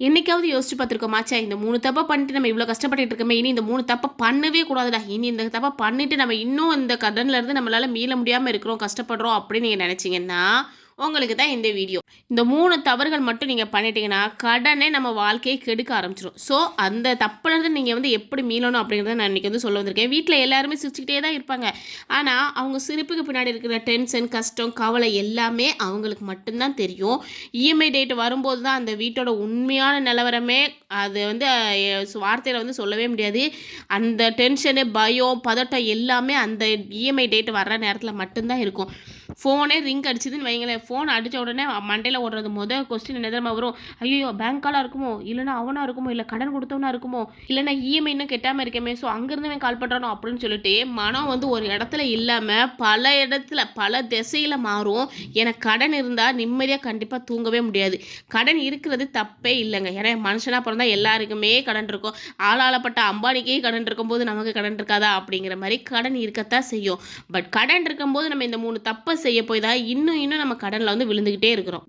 என்னைக்காவது யோசிச்சு பார்த்துருக்கோமாச்சா இந்த மூணு தப்பை பண்ணிட்டு நம்ம இவ்வளோ கஷ்டப்பட்டுட்டு இருக்கோமே இனி இந்த மூணு தப்பை பண்ணவே கூடாதுடா. இனி இந்த தப்பை பண்ணிட்டு நம்ம இன்னும் இந்த கடன்லேருந்து நம்மளால மீள முடியாமல் இருக்கிறோம் கஷ்டப்படுறோம் அப்படின்னு நீங்கள் நினச்சிங்கன்னா உங்களுக்கு தான் இந்த வீடியோ. இந்த மூணு தவறுகள் மட்டும் நீங்கள் பண்ணிட்டீங்கன்னா கடனே நம்ம வாழ்க்கையை கெடுக்க ஆரம்பிச்சிடும் ஸோ அந்த தப்புலேருந்து நீங்கள் வந்து எப்படி மீளணும் அப்படிங்கிறத நான் இன்றைக்கி வந்து சொல்ல வந்திருக்கேன். வீட்டில் எல்லாருமே சிரிச்சுக்கிட்டே தான் இருப்பாங்க. ஆனால் அவங்க சிரிப்புக்கு பின்னாடி இருக்கிற டென்ஷன் கஷ்டம் கவலை எல்லாமே அவங்களுக்கு மட்டும்தான் தெரியும். இஎம்ஐ டேட் வரும்போது தான் அந்த வீட்டோட உண்மையான நிலவரமே அது வந்து வார்த்தையில் வந்து சொல்லவே முடியாது. அந்த டென்ஷனு பயம் பதட்டம் எல்லாமே அந்த இஎம்ஐ டேட் வர்ற நேரத்தில் மட்டும்தான் இருக்கும். ஃபோனே ரிங் அடிச்சதுன்னு வைங்களேன். ஃபோன் அடித்த உடனே மண்டையில் ஓடுறது முதல் கொஸ்டின் என்ன தெரியுமா வரும்? ஐயோ பேங்க்காலாக இருக்குமோ? இல்லைனா அவனாக இருக்குமோ? இல்லை கடன் கொடுத்தவனா இருக்குமோ? இல்லைனா இஎம்ஐ இன்னும் கெட்டாமல் இருக்கமே. ஸோ அங்கேருந்து அவன் கால் பண்ணுறானோ அப்படின்னு சொல்லிட்டு மனம் வந்து ஒரு இடத்துல இல்லாமல் பல இடத்துல பல திசையில் மாறும். எனக்கு கடன் இருந்தால் நிம்மதியாக கண்டிப்பாக தூங்கவே முடியாது. கடன் இருக்கிறது தப்பே இல்லைங்க. ஏன்னா மனுஷனாக பிறந்தால் எல்லாருக்குமே கடன் இருக்கும். ஆளாளப்பட்ட அம்பானிக்கே கடன் இருக்கும்போது நமக்கு கடன் இருக்காதா? அப்படிங்கிற மாதிரி கடன் இருக்கத்தான் செய்யும். பட் கடன் இருக்கும்போது நம்ம இந்த மூணு தப்பை செய்ய போய் தான் இன்னும் இன்னும் நம்ம கடனில் வந்து விழுந்துக்கிட்டே இருக்கிறோம்.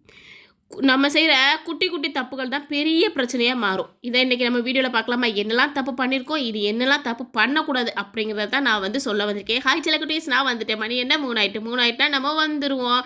நம்ம செய்கிற குட்டி குட்டி தப்புகள் தான் பெரிய பிரச்சனையாக மாறும். இதை இன்றைக்கி நம்ம வீடியோவில் பார்க்கலாமா? என்னெல்லாம் தப்பு பண்ணியிருக்கோம் இது என்னெல்லாம் தப்பு பண்ணக்கூடாது? அப்படிங்கிறத தான் நான் வந்து சொல்ல வந்திருக்கேன். ஹாய் சில குட்டீஸ் நான் வந்துட்டேன். மணி என்ன? மூணாயிட்டு. மூணாயிட்டா நம்ம வந்துடுவோம்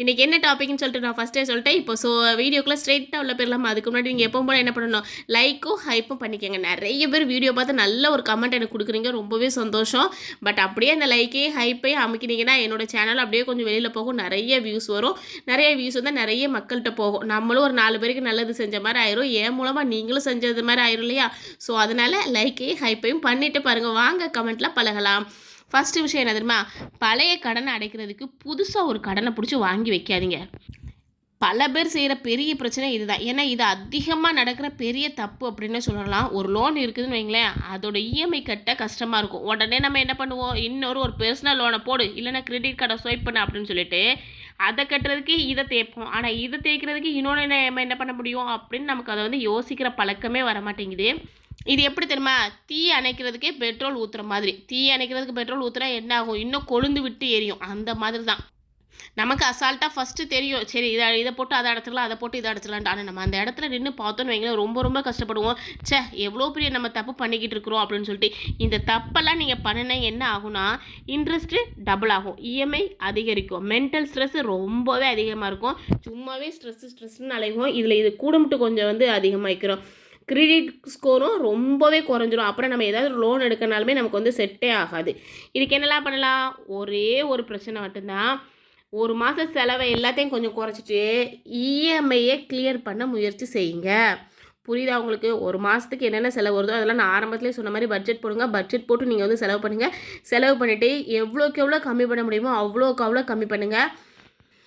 இன்றைக்கி என்ன டாப்பிக்னு சொல்லிட்டு நான் ஃபஸ்ட்டே சொல்லிட்டேன். இப்போ ஸோ வீடியோக்குள்ளே ஸ்ட்ரெயிட்டாக உள்ள போயிடலாமா? அதுக்கு முன்னாடி நீங்கள் எப்போ போல என்ன பண்ணணும்? லைக்கும் ஹைப்பும் பண்ணிக்கோங்க. நிறைய பேர் வீடியோ பார்த்து நல்ல ஒரு கமெண்ட் எனக்கு கொடுக்குறீங்க. ரொம்பவே சந்தோஷம். பட் அப்படியே அந்த லைக்கே ஹைப்பையும் அமுக்கினீங்கன்னா என்னோட சேனல் அப்படியே கொஞ்சம் வெளியில் போகும். நிறைய வியூஸ் வரும். நிறைய வியூஸ் வந்து நிறைய மக்கள்கிட்ட போகும். நம்மளும் ஒரு நாலு பேருக்கு நல்லது செஞ்ச மாதிரி ஆயிரும். என் மூலமாக நீங்களும் செஞ்சது மாதிரி ஆயிரும் இல்லையா? ஸோ அதனால் லைக்கையும் ஹைப்பையும் பண்ணிட்டு பாருங்கள் வாங்க கமெண்ட்டில் பழகலாம். ஃபஸ்ட்டு விஷயம் என்ன தெரியுமா? பழைய கடனை அடைக்கிறதுக்கு புதுசாக ஒரு கடனை பிடிச்சி வாங்கி வைக்காதீங்க. பல பேர் செய்கிற பெரிய பிரச்சனை இதுதான். ஏன்னா இது அதிகமாக நடக்கிற பெரிய தப்பு அப்படின்னு சொல்லலாம். ஒரு லோன் இருக்குதுன்னு வைங்களேன் அதோட இஎம்ஐ கட்ட கஷ்டமாக இருக்கும். உடனே நம்ம என்ன பண்ணுவோம்? இன்னொரு ஒரு பர்சனல் லோனை போடு. இல்லைன்னா கிரெடிட் கார்டை ஸ்வைப் பண்ண அப்படின்னு சொல்லிட்டு அதை கட்டுறதுக்கு இதை தேய்ப்போம். ஆனால் இதை தேய்க்கிறதுக்கு இன்னொன்று என்ன நம்ம என்ன பண்ண முடியும்? அப்படின்னு நமக்கு அதை வந்து யோசிக்கிற பழக்கமே வர மாட்டேங்குது இது எப்படி தெரியுமா? தீ அணைக்கிறதுக்கே பெட்ரோல் ஊற்றுற மாதிரி. தீ அணைக்கிறதுக்கு பெட்ரோல் ஊற்றுனா என்ன ஆகும்? இன்னும் கொழுந்து விட்டு எரியும். அந்த மாதிரி தான். நமக்கு அசால்ட்டாக ஃபஸ்ட்டு தெரியும். சரி இதை இதை போட்டு அதை அடைச்சிடலாம் அதை போட்டு இதை அடைச்சிடலான்ட்டு. ஆனால் நம்ம அந்த இடத்துல நின்று பார்த்தோன்னு வைங்களேன் ரொம்ப ரொம்ப கஷ்டப்படுவோம். ச்சே எவ்வளோ பெரிய நம்ம தப்பு பண்ணிக்கிட்டு இருக்கிறோம் அப்படின்னு சொல்லிட்டு. இந்த தப்பெல்லாம் நீங்கள் பண்ணினா என்ன ஆகும்னா இன்ட்ரெஸ்ட்டு டபுள் ஆகும். இஎம்ஐ அதிகரிக்கும். மென்டல் ஸ்ட்ரெஸ் ரொம்பவே அதிகமாக இருக்கும். சும்மாவே ஸ்ட்ரெஸ்ஸு ஸ்ட்ரெஸ்ன்னு அலைவோம். இதில் இது கூட மட்டும் கொஞ்சம் வந்து அதிகமாகிக்கிறோம் கிரெடிட் ஸ்கோரும் ரொம்பவே குறைஞ்சிரும். அப்புறம் நம்ம ஏதாவது லோன் எடுக்கனாலுமே நமக்கு வந்து செட்டே ஆகாது. இதுக்கு என்னெல்லாம் பண்ணலாம்? ஒரே ஒரு பிரச்சனை மட்டும்தான். ஒரு மாத செலவை எல்லாத்தையும் கொஞ்சம் குறைச்சிட்டு இஎம்ஐயை கிளியர் பண்ண முயற்சி செய்யுங்க. புரியுதா உங்களுக்கு? ஒரு மாதத்துக்கு என்னென்ன செலவு வருதோ அதெல்லாம் நான் ஆரம்பத்துலேயே சொன்ன மாதிரி பட்ஜெட் போடுங்க. பட்ஜெட் போட்டு நீங்கள் வந்து செலவு பண்ணுங்கள் செலவு பண்ணிவிட்டு எவ்வளோக்கு எவ்வளோ கம்மி பண்ண முடியுமோ அவ்வளோக்கு அவ்வளோ கம்மி பண்ணுங்கள்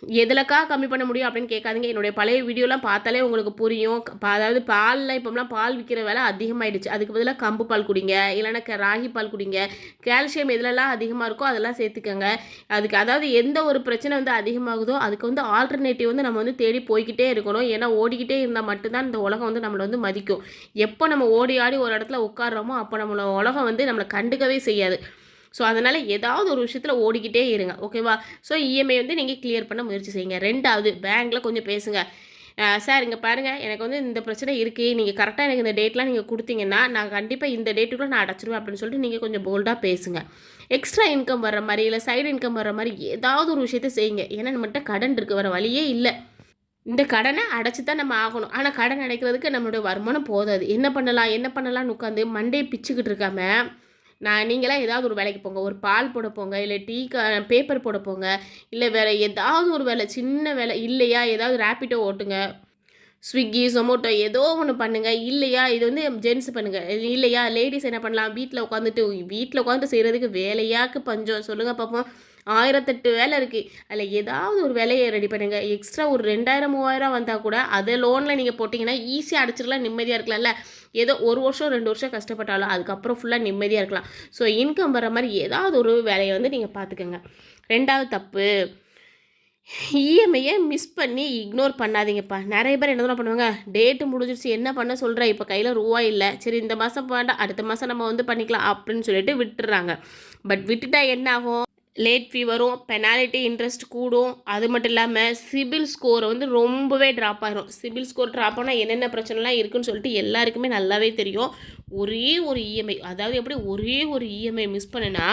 எதுலக்கா கம்மி பண்ண முடியும் அப்படின்னு கேட்காதீங்க. என்னுடைய பழைய வீடியோலாம் பார்த்தாலே உங்களுக்கு புரியும். அதாவது பாலில் இப்போலாம் பால் விற்கிற விலை அதிகமாகிடுச்சு அதுக்கு பதிலாக கம்பு பால் குடிங்க. இல்லைன்னா க- ராகி பால் குடிங்க. கால்சியம் எதுலலாம் அதிகமாக இருக்கோ அதெல்லாம் சேர்த்துக்கோங்க. அதுக்கு அதாவது எந்த ஒரு பிரச்சனை வந்து அதிகமாகுதோ அதுக்கு வந்து ஆல்டர்னேட்டிவ் வந்து நம்ம வந்து தேடி போய்கிட்டே இருக்கணும். ஏன்னா ஓடிக்கிட்டே இருந்தால் மட்டும்தான் இந்த உலகம் வந்து நம்மளை வந்து மதிக்கும். எப்போ நம்ம ஓடி ஆடி ஒரு இடத்துல உட்காடுறோமோ அப்போ நம்மளோட உலகம் வந்து நம்மளை கண்டுக்கவே செய்யாது. ஸோ அதனால் ஏதாவது ஒரு விஷயத்தில் ஓடிக்கிட்டே இருங்க ஓகேவா ஸோ இஎம்ஐ வந்து நீங்கள் கிளியர் பண்ண முயற்சி செய்யுங்க. ரெண்டாவது பேங்க்கில் கொஞ்சம் பேசுங்க. சார் இங்கே பாருங்கள் எனக்கு வந்து இந்த பிரச்சனை இருக்குது நீங்கள் கரெக்டாக எனக்கு இந்த டேட்லாம் நீங்கள் கொடுத்தீங்கன்னா நான் கண்டிப்பாக இந்த டேட்டுக்குள்ளே நான் அடைச்சிருவேன் அப்படின்னு சொல்லிட்டு நீங்கள் கொஞ்சம் போல்டாக பேசுங்க. எக்ஸ்ட்ரா இன்கம் வர்ற மாதிரி இல்லை சைடு இன்கம் வர்ற மாதிரி ஏதாவது ஒரு விஷயத்த செய்யுங்க. ஏன்னா நம்மகிட்ட கடன் இருக்கு வர வழியே இல்லை. இந்த கடனை அடைச்சி தான் நம்ம ஆகணும். ஆனால் கடன் அடைக்கிறதுக்கு நம்மளுடைய வருமானம் போதாது. என்ன பண்ணலாம் என்ன பண்ணலாம்னு உட்காந்து மண்டே பிச்சுக்கிட்டு இருக்காமல் நான் நீங்களாம் ஏதாவது ஒரு வேலைக்கு போங்க. ஒரு பால் போட போங்க இல்லை டீ பேப்பர் போட போங்க இல்லை வேறு ஏதாவது ஒரு வேலை சின்ன வேலை இல்லையா? ஏதாவது ரேப்பிட்டோ ஓட்டுங்க. ஸ்விக்கி ஜொமோட்டோ ஏதோ ஒன்று பண்ணுங்கள் இல்லையா? இது வந்து ஜென்ஸ் பண்ணுங்கள் இல்லையா? லேடிஸ் என்ன பண்ணலாம்? வீட்டில் உட்காந்துட்டு வீட்டில் உட்காந்துட்டு செய்கிறதுக்கு வேலையாக்கு பஞ்சம். சொல்லுங்கள் பார்ப்போம் ஆயிரத்தெட்டு வேலை இருக்குது அதில் ஏதாவது ஒரு வேலையை ரெடி பண்ணுங்கள் எக்ஸ்ட்ரா ஒரு ரெண்டாயிரம் மூவாயிரம் வந்தால் கூட அதை லோனில் நீங்கள் போட்டிங்கன்னா ஈஸியாக அடிச்சிடலாம் நிம்மதியாக இருக்கலாம்ல. ஏதோ ஒரு வருஷம் ரெண்டு வருஷம் கஷ்டப்பட்டாலும் அதுக்கப்புறம் ஃபுல்லாக நிம்மதியாக இருக்கலாம். ஸோ இன்கம் வர மாதிரி ஏதாவது ஒரு வேலையை வந்து நீங்கள் பார்த்துக்கோங்க ரெண்டாவது தப்பு இஎம்ஐயை மிஸ் பண்ணி இக்னோர் பண்ணாதீங்கப்பா. நிறைய பேர் என்ன பண்ணுவாங்க? டேட்டு முடிஞ்சிருச்சு என்ன பண்ண சொல்கிற இப்போ கையில் ரூபா இல்லை. சரி இந்த மாதம் வேண்டாம் அடுத்த மாதம் நம்ம வந்து பண்ணிக்கலாம் அப்படின்னு சொல்லிட்டு விட்டுறாங்க பட் விட்டுட்டா என்ன ஆகும்? லேட் ஃபீ வரும் பெனாலிட்டி இன்ட்ரெஸ்ட் கூடும். அது மட்டும் இல்லாமல் சிபில் ஸ்கோர் வந்து ரொம்பவே ட்ராப் ஆகிரும் சிபில் ஸ்கோர் ட்ராப் ஆனால் என்னென்ன பிரச்சனைலாம் இருக்குன்னு சொல்லிட்டு எல்லாருக்குமே நல்லாவே தெரியும். ஒரே ஒரு இஎம்ஐ அதாவது எப்படி ஒரே ஒரு இஎம்ஐ மிஸ் பண்ணுனா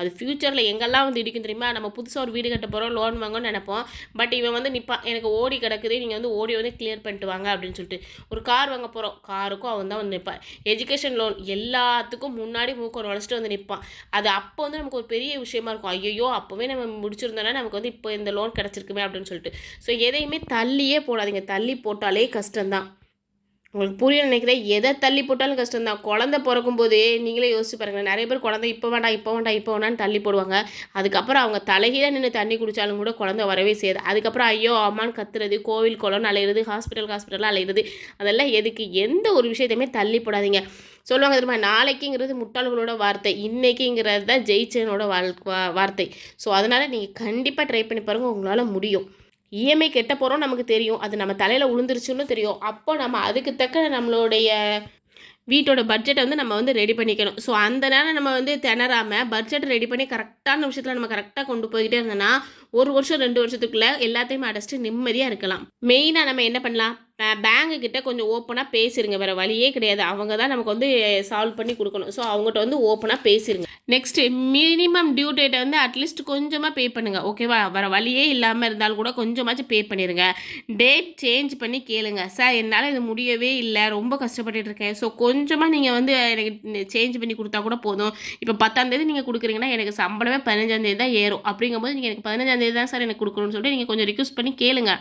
அது ஃப்யூச்சரில் எங்கெல்லாம் வந்து இடிக்கும் தெரியுமா? நம்ம புதுசாக ஒரு வீடு கட்ட போகிறோம் லோன் வாங்கணும்னு நினைப்போம். பட் இவன் வந்து நிற்பான் எனக்கு ஓடி கிடக்குது நீங்கள் வந்து ஓடி வந்து கிளியர் பண்ணிட்டு வாங்க அப்படின்னு சொல்லிட்டு ஒரு கார் வாங்க போகிறோம் காருக்கும் அவன் தான் வந்து நிற்பான் எஜுகேஷன் லோன் எல்லாத்துக்கும் முன்னாடி மூக்கம் நுழைச்சிட்டு வந்து நிற்பான் அது அப்போ வந்து நமக்கு ஒரு பெரிய விஷயமா இருக்கும். ஐயோ அப்போவே நம்ம முடிச்சிருந்தோன்னா நமக்கு வந்து இப்போ இந்த லோன் கிடச்சிருக்குமே அப்படின்னு சொல்லிட்டு. ஸோ எதையுமே தள்ளியே போடாதீங்க. தள்ளி போட்டாலே கஷ்டம்தான். உங்களுக்கு புரிய நினைக்கிறேன். எதை தள்ளி போட்டாலும் கஷ்டம் தான் குழந்த பிறக்கும் போதே நீங்களே யோசிச்சு பாருங்கள் நிறைய பேர் குழந்தை இப்போ வேண்டாம் இப்போ வேண்டாம் இப்போ வேணான்னு தள்ளி போடுவாங்க. அதுக்கப்புறம் அவங்க தலைகீழ நின்று தண்ணி குடித்தாலும் கூட குழந்தை வரவே செய்யாது. அதுக்கப்புறம் ஐயோ அம்மான்னு கத்துறது கோவில் குளம்னு அலையிறது ஹாஸ்பிட்டல் ஹாஸ்பிட்டலாக அலையிறது அதெல்லாம் எதுக்கு? எந்த ஒரு விஷயத்தையுமே தள்ளி போடாதீங்க. சொல்லுவாங்க தெரியுமா? நாளைக்குங்கிறது முட்டாள்களோட வார்த்தை. இன்னைக்குங்கிறது தான் ஜெயிச்சனோட வாழ் வார்த்தை. ஸோ அதனால் நீங்கள் கண்டிப்பாக ட்ரை பண்ணி பாருங்கள் உங்களால் முடியும். இஎம்ஐ கெட்ட போகிறோம் நமக்கு தெரியும். அது நம்ம தலையில் உளுந்துருச்சுன்னு தெரியும். அப்போ நம்ம அதுக்கு தக்க நம்மளுடைய வீட்டோட பட்ஜெட்டை வந்து நம்ம வந்து ரெடி பண்ணிக்கணும். ஸோ அந்த நேரம் நம்ம வந்து திணறாமல் பட்ஜெட் ரெடி பண்ணி கரெக்டான விஷயத்தில் நம்ம கரெக்டாக கொண்டு போய்கிட்டே இருந்தோன்னா ஒரு வருஷம் ரெண்டு வருஷத்துக்குள்ளே எல்லாத்தையுமே அடைச்சிட்டு நிம்மதியாக இருக்கலாம். மெயினாக நம்ம என்ன பண்ணலாம்? பேங்கு கிட்ட கொஞ்சம் ஓப்பனாக பேசிடுங்க வேறு வழியே கிடையாது. அவங்க தான் நமக்கு வந்து சால்வ் பண்ணி கொடுக்கணும். ஸோ அவங்ககிட்ட வந்து ஓப்பனாக பேசிடுங்க நெக்ஸ்ட்டு மினிமம் டியூ டேட்டை வந்து அட்லீஸ்ட் கொஞ்சமாக பே பண்ணுங்கள் ஓகேவா வேறு வழியே இல்லாமல் இருந்தாலும் கூட கொஞ்சமாச்சும் பே பண்ணிடுங்க டேட் சேஞ்ச் பண்ணி கேளுங்க. சார் என்னால் இது முடியவே இல்லை. ரொம்ப கஷ்டப்பட்டுட்டு இருக்கேன். ஸோ கொஞ்சமாக நீங்கள் வந்து எனக்கு சேஞ்ச் பண்ணி கொடுத்தா கூட போதும். இப்போ பத்தாந்தேதி நீங்கள் கொடுக்குறீங்கன்னா எனக்கு சம்பளமே பதினஞ்சாந்தேதி தான் ஏறும். அப்படிங்கும்போது நீங்கள் எனக்கு பதினஞ்சாந்தேதி தான் சார் எனக்கு கொடுக்கணும்னு சொல்லிட்டு நீங்கள் கொஞ்சம் ரிக்வஸ்ட் பண்ணி கேளுங்கள்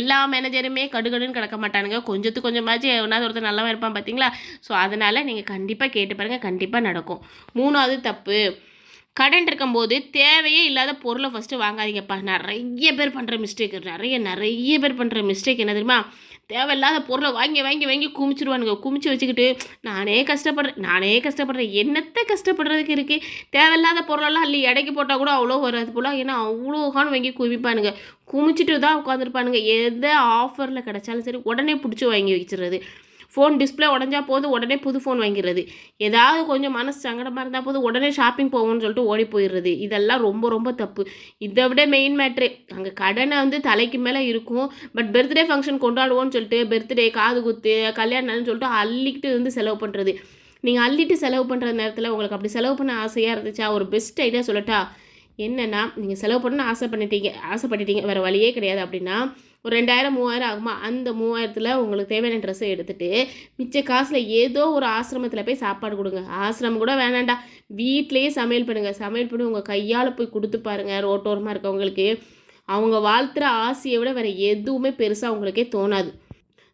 எல்லா மேனேஜருமே கடுகடுன்னு கிடக்க மாட்டானுங்க. கொஞ்சத்து கொஞ்சமாச்சும் எவனாவது ஒருத்தர் நல்லவன் இருப்பான் பார்த்தீங்களா ஸோ அதனால் நீங்கள் கண்டிப்பாக கேட்டு பாருங்கள் கண்டிப்பாக நடக்கும். மூணாவது தப்பு. கடன் இருக்கும்போது தேவையே இல்லாத பொருளை ஃபஸ்ட்டு வாங்காதீங்கப்பா. நிறைய பேர் பண்ணுற மிஸ்டேக் நிறைய நிறைய பேர் பண்ணுற மிஸ்டேக் என்ன தெரியுமா? தேவையில்லாத பொருளை வாங்கி வாங்கி வாங்கி குமிச்சிருவானுங்க. குமிச்சு வச்சுக்கிட்டு நானே கஷ்டப்படுறேன் நானே கஷ்டப்படுறேன். என்னத்தை கஷ்டப்படுறதுக்கு இருக்குது தேவையில்லாத பொருளெல்லாம் அள்ளி இடைக்கு போட்டால் கூட அவ்வளோ வராது போல். ஏன்னா அவ்வளோ அவ்வளோகான்னு வாங்கி குவிப்பானுங்க. குமிச்சிட்டு தான் உட்காந்துருப்பானுங்க எதை ஆஃபரில் கிடச்சாலும் சரி உடனே பிடிச்சி வாங்கி வச்சிடுறது. ஃபோன் டிஸ்பிளே உடஞ்சா போதும் உடனே புது ஃபோன் வாங்கிடுறது. ஏதாவது கொஞ்சம் மனசு சங்கடமாக இருந்தால் போதும் உடனே ஷாப்பிங் போவோம்னு சொல்லிட்டு ஓடி போயிடுறது. இதெல்லாம் ரொம்ப ரொம்ப தப்பு. இதை விட மெயின் மேட்ரு அங்கே கடனை வந்து தலைக்கு மேலே இருக்கும். பட் பர்த்டே ஃபங்க்ஷன் கொண்டாடுவோம்னு சொல்லிட்டு பர்த்டே காது குத்து கல்யாணம்னு சொல்லிட்டு அள்ளிக்கிட்டு வந்து செலவு பண்ணுறது நீங்கள் அள்ளிட்டு செலவு பண்ணுற நேரத்தில் உங்களுக்கு அப்படி செலவு பண்ண ஆசையாக இருந்துச்சா? ஒரு பெஸ்ட் ஐடியா சொல்லட்டா. என்னென்னா நீங்கள் செலவு பண்ணணும்னு ஆசை பண்ணிட்டீங்க ஆசைப்பட்டுட்டீங்க. வேறு வழியே கிடையாது. அப்படின்னா ஒரு ரெண்டாயிரம் மூவாயிரம் ஆகுமா? அந்த மூவாயிரத்தில் உங்களுக்கு தேவையான ட்ரெஸ்ஸை எடுத்துகிட்டு மிச்ச காசில் ஏதோ ஒரு ஆசிரமத்தில் போய் சாப்பாடு கொடுங்க. ஆசிரமம் கூட வேணாண்டா வீட்லேயே சமையல் பண்ணுங்கள் சமையல் பண்ணி உங்கள் கையால் போய் கொடுத்து பாருங்கள் ரோட்டோரமாக இருக்கவங்களுக்கு. அவங்க வாழ்த்துற ஆசையை விட வேறு எதுவுமே பெருசாக அவங்களுக்கே தோணாது.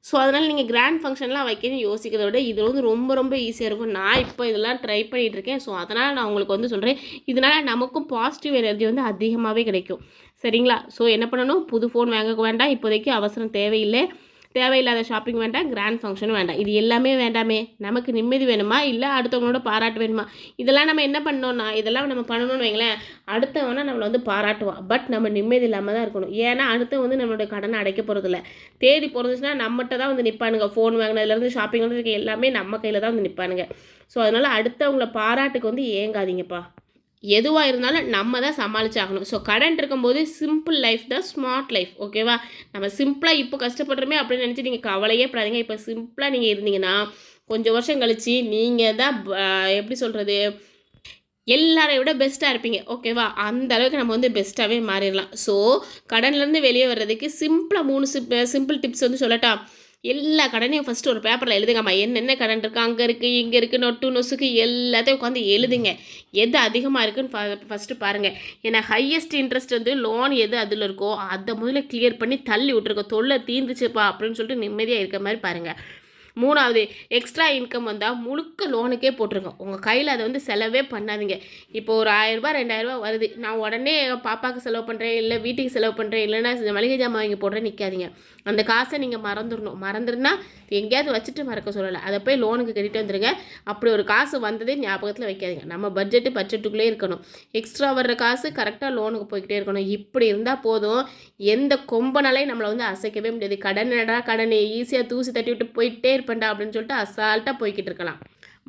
ஸோ அதனால் நீங்கள் கிராண்ட் ஃபங்க்ஷன்லாம் வைக்கணும்னு யோசிக்கிறத விட இது வந்து ரொம்ப ரொம்ப ஈஸியாக இருக்கும். நான் இப்போ இதெல்லாம் ட்ரை பண்ணிகிட்டு இருக்கேன். ஸோ அதனால் நான் உங்களுக்கு வந்து சொல்கிறேன் இதனால் நமக்கும் பாசிட்டிவ் எனர்ஜி வந்து அதிகமாகவே கிடைக்கும். சரிங்களா? ஸோ என்ன பண்ணணும்? புது ஃபோன் வாங்க வேண்டாம். இப்போதைக்கு அவசரம் தேவையில்லை. தேவையில்லாத ஷாப்பிங் வேண்டாம். கிராண்ட் ஃபங்க்ஷனும் வேண்டாம். இது எல்லாமே வேண்டாமே. நமக்கு நிம்மதி வேணுமா? இல்லை அடுத்தவங்களோட பாராட்டு வேணுமா? இதெல்லாம் நம்ம என்ன பண்ணோம்னா இதெல்லாம் நம்ம பண்ணணும்னு வைங்களேன் அடுத்தவனா நம்மளை வந்து பாராட்டுவான் பட் நம்ம நிம்மதி இல்லாமல் தான் இருக்கணும். ஏன்னா அடுத்த வந்து நம்மளோட கடனை அடைக்க போகிறதில்ல தேடி போகிறதுச்சுன்னா நம்மகிட்ட தான் வந்து நிற்பானுங்க ஃபோன் வாங்கினதுலேருந்து ஷாப்பிங் இருக்க எல்லாமே நம்ம கையில் தான் வந்து நிற்பானுங்க ஸோ அதனால் அடுத்தவங்கள பாராட்டுக்கு வந்து ஏங்காதீங்கப்பா. எதுவாக இருந்தாலும் நம்ம தான் சமாளிச்சாகணும். ஸோ கரண்ட் இருக்கும்போது சிம்பிள் லைஃப் தான் ஸ்மார்ட் லைஃப் ஓகேவா நம்ம சிம்பிளாக இப்போ கஷ்டப்படுறோமே அப்படின்னு நினச்சி நீங்கள் கவலையே படாதீங்க. இப்போ சிம்பிளாக நீங்கள் இருந்தீங்கன்னா கொஞ்சம் வருஷம் கழித்து நீங்கள் தான் எப்படி சொல்கிறது எல்லாரையும் விட பெஸ்ட்டாக இருப்பீங்க ஓகேவா அந்த அளவுக்கு நம்ம வந்து பெஸ்ட்டாகவே மாறிடலாம். ஸோ கடன்லேருந்து வெளியே வர்றதுக்கு சிம்பிளாக மூணு சிம்பிள் டிப்ஸ் வந்து சொல்லட்டா? எல்லா கடனையும் ஃபஸ்ட்டு ஒரு பேப்பரில் எழுதுங்கம்மா. என்னென்ன கடன் இருக்குது அங்கே இருக்குது இங்கே இருக்குது நொட்டு நொசுக்கு எல்லாத்தையும் உட்காந்து எழுதுங்க. எது அதிகமாக இருக்குன்னு ஃபஸ்ட்டு பாருங்கள் ஏன்னா ஹையஸ்ட் இன்ட்ரெஸ்ட் வந்து லோன் எது அதில் இருக்கோ அதை முதல்ல கிளியர் பண்ணி தள்ளி விட்ருக்கோம் தொல்லை தீர்ந்துச்சுப்பா அப்படின்னு சொல்லிட்டு நிம்மதியாக இருக்க மாதிரி பாருங்கள் மூணாவது எக்ஸ்ட்ரா இன்கம் வந்தால் முழுக்க லோனுக்கே போட்டிருக்கோம். உங்கள் கையில் அதை வந்து செலவே பண்ணாதீங்க. இப்போ ஒரு ஆயிரரூபா ரெண்டாயிரரூபா வருது. நான் உடனே பாப்பாவுக்கு செலவு பண்ணுறேன் இல்லை வீட்டுக்கு செலவு பண்ணுறேன் இல்லைன்னா மளிகை ஜாமான் வாங்கி போடுறேன் நிற்காதீங்க அந்த காசை நீங்கள் மறந்துடணும். மறந்துருந்தா எங்கேயாவது வச்சுட்டு மறக்க சொல்லலை. அதை போய் லோனுக்கு கட்டிட்டு வந்துடுங்க அப்படி ஒரு காசு வந்ததே ஞாபகத்தில் வைக்காதீங்க. நம்ம பட்ஜெட்டு பட்ஜெட்டுக்குள்ளே இருக்கணும். எக்ஸ்ட்ரா வர்ற காசு கரெக்டாக லோனுக்கு போய்கிட்டே இருக்கணும். இப்படி இருந்தால் போதும். எந்த கொம்பனாலையும் நம்மளை வந்து அசைக்கவே முடியாது. கடன் கடனை? ஈஸியாக தூசி தட்டி விட்டு போயிட்டே இருப்பேன்டா அப்படின்னு சொல்லிட்டு அசால்ட்டாக போய்கிட்டு இருக்கலாம்.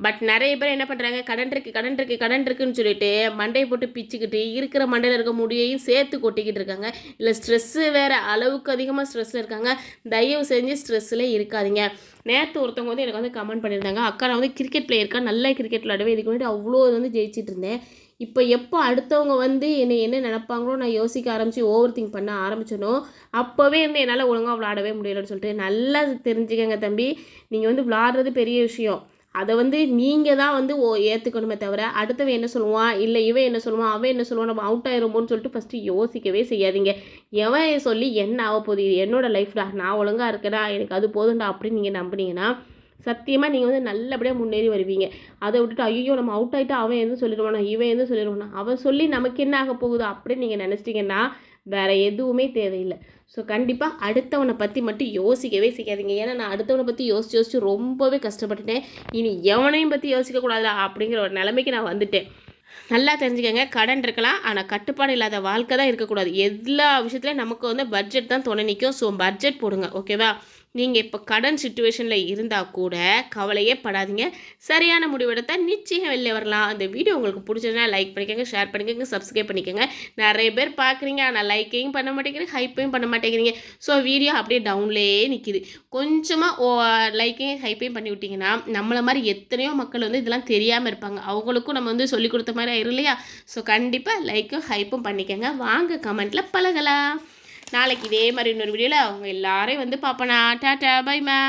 பட் நிறைய பேர் என்ன பண்ணுறாங்க கடன் இருக்குது கடன் இருக்குது கடன் இருக்குன்னு சொல்லிட்டு மண்டையை போட்டு பிச்சுக்கிட்டு இருக்கிற மண்டையில் இருக்க முடியையும் சேர்த்து கொட்டிக்கிட்டு இருக்காங்க. இல்லை ஸ்ட்ரெஸ்ஸு வேறு அளவுக்கு அதிகமாக ஸ்ட்ரெஸ்ஸில் இருக்காங்க. தயவு செஞ்சு ஸ்ட்ரெஸ்ஸில் இருக்காதீங்க. நேற்று ஒருத்தவங்க வந்து எனக்கு வந்து கமெண்ட் பண்ணியிருந்தாங்க. அக்கா நான் வந்து கிரிக்கெட் பிளேயருக்கா நல்ல கிரிக்கெட் விளாடுவேன் இதுக்கு முன்னாடி அவ்வளோ வந்து ஜெயிச்சிட்டு இருந்தேன். இப்போ எப்போ அடுத்தவங்க வந்து என்னை என்ன நினப்பாங்களோ நான் யோசிக்க ஆரம்பித்து ஓவர் திங்க் பண்ண ஆரம்பிச்சனோ அப்போவே வந்து என்னால் ஒழுங்காக விளாடவே முடியலன்னு சொல்லிட்டு நல்லா தெரிஞ்சுக்கங்க தம்பி. நீங்கள் வந்து விளாடுறது பெரிய விஷயம். அதை வந்து நீங்கள் தான் வந்து ஓ ஏற்றுக்கணுமே தவிர அடுத்தவன் என்ன சொல்லுவான்? இல்லை இவன் என்ன சொல்லுவான்? அவன் என்ன சொல்லுவான்? நம்ம அவுட் ஆயிருமோன்னு சொல்லிட்டு ஃபஸ்ட்டு யோசிக்கவே செய்யாதீங்க. எவன் சொல்லி என்ன ஆக போகுது? இது என்னோடய லைஃப்டா நான் ஒழுங்காக இருக்கேனா? எனக்கு அது போதும்டா அப்படின்னு நீங்கள் நம்புனீங்கன்னா சத்தியமாக நீங்கள் வந்து நல்லபடியாக முன்னேறி வருவீங்க. அதை விட்டுட்டு ஐயோ நம்ம அவுட் ஆகிட்டு அவன் எதுவும் சொல்லிடுவானா? இவன் எதுவும் சொல்லிடுவானா? அவன் சொல்லி நமக்கு என்ன ஆக போகுது அப்படின்னு நீங்கள் நினச்சிட்டிங்கன்னா வேறு எதுவுமே தேவையில்லை. ஸோ கண்டிப்பாக அடுத்தவனை பற்றி மட்டும் யோசிக்கவே செய்யாதீங்க. ஏன்னா நான் அடுத்தவனை பற்றி யோசிச்சு யோசிச்சு ரொம்பவே கஷ்டப்பட்டுட்டேன். இனி எவனையும் பற்றி யோசிக்கக்கூடாதா அப்படிங்கிற ஒரு நிலைமைக்கு நான் வந்துட்டேன். நல்லா தெரிஞ்சுக்கங்க. கடன் இருக்கலாம். ஆனால் கட்டுப்பாடு இல்லாத வாழ்க்கை தான் இருக்கக்கூடாது. எல்லா விஷயத்துலையும் நமக்கு வந்து பட்ஜெட் தான் துணை நிற்கும் ஸோ பட்ஜெட் போடுங்க. ஓகேவா நீங்கள் இப்போ கடன் சுச்சுவேஷனில் இருந்தால் கூட கவலையே படாதீங்க. சரியான முடிவெடுத்தா நிச்சயம் வெளில வரலாம். அந்த வீடியோ உங்களுக்கு பிடிச்சதுனா லைக் பண்ணிக்கோங்க ஷேர் பண்ணிக்கோங்க சப்ஸ்கிரைப் பண்ணிக்கோங்க. நிறைய பேர் பார்க்குறீங்க ஆனால் லைக்கையும் பண்ண மாட்டேங்கிறீங்க ஹைப்பையும் பண்ண மாட்டேங்கிறீங்க. ஸோ வீடியோ அப்படியே டவுன்லேயே நிற்கிது கொஞ்சமாக ஓ லைக்கையும் ஹைப்பையும் பண்ணி விட்டிங்கன்னா நம்மளை மாதிரி எத்தனையோ மக்கள் வந்து இதெல்லாம் தெரியாமல் இருப்பாங்க. அவங்களுக்கும் நம்ம வந்து சொல்லிக் கொடுத்த மாதிரி ஆயிரும் இல்லையா? ஸோ கண்டிப்பாக லைக்கும் ஹைப்பும் பண்ணிக்கோங்க. வாங்க கமெண்ட்டில் பழகலாம். நாளைக்கு இதே மாதிரி இன்னொரு வீடியோவில் அவங்க எல்லாரையும் வந்து பார்ப்பேனா டாட்டா பைமா